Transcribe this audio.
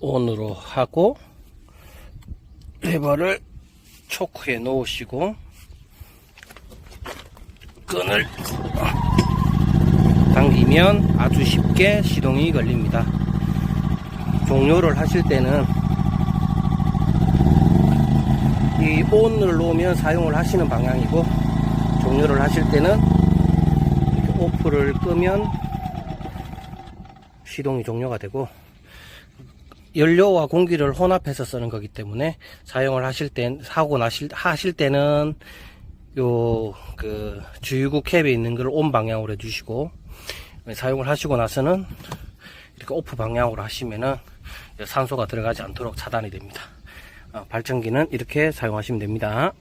온으로 하고 레버를 초크에 놓으시고 끈을 당기면 아주 쉽게 시동이 걸립니다. 종료를 하실 때는 이 온을 놓으면 사용을 하시는 방향이고 종료를 하실 때는 오프를 끄면 시동이 종료가 되고 연료와 공기를 혼합해서 쓰는 거기 때문에 사용을 하실 땐 사고 나실 하실 때는 요 그 주유구 캡에 있는 걸 온 방향으로 해주시고 사용을 하시고 나서는 이렇게 오프 방향으로 하시면은 산소가 들어가지 않도록 차단이 됩니다. 어, 발전기는 이렇게 사용하시면 됩니다.